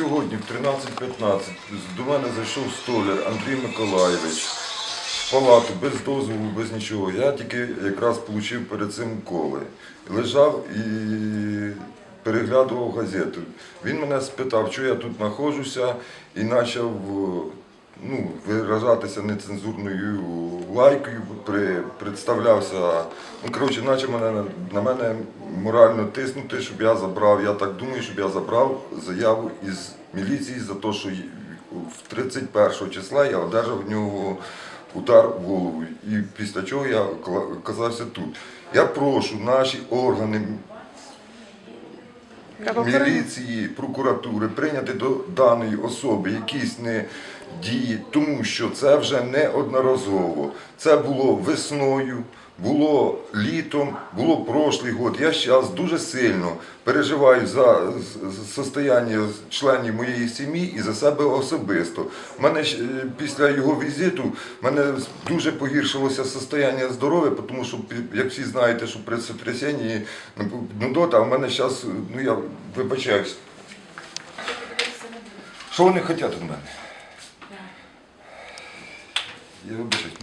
сьогодні в 13.15 до мене зайшов столяр Андрій Миколаєвич в палату без дозволу, без нічого. Я тільки якраз отримав перед цим коли. Лежав і переглядував газету. Він мене спитав, що я тут знаходжуся, і почав ну, виражатися нецензурною лайкою, при, представлявся. Ну, коротше, почав мене, на мене морально тиснути, щоб я забрав, я так думаю, щоб я забрав заяву із міліції за те, що в 31 числа я одержав в нього удар в голову. І після чого я оказався тут. Я прошу наші органи міліції, прокуратури прийняти до даної особи якісь не дії, тому що це вже неодноразово. Це було весною, було літом, було прошлий год. Я зараз дуже сильно переживаю за состояння членів моєї сім'ї і за себе особисто. У мене е, після його візиту мене дуже погіршилося состояння здоров'я, тому що, як всі знаєте, що при сотрясенні нудота, а в мене зараз, ну я вибачаюсь. Що вони хочуть від мене? Я вибачаюсь.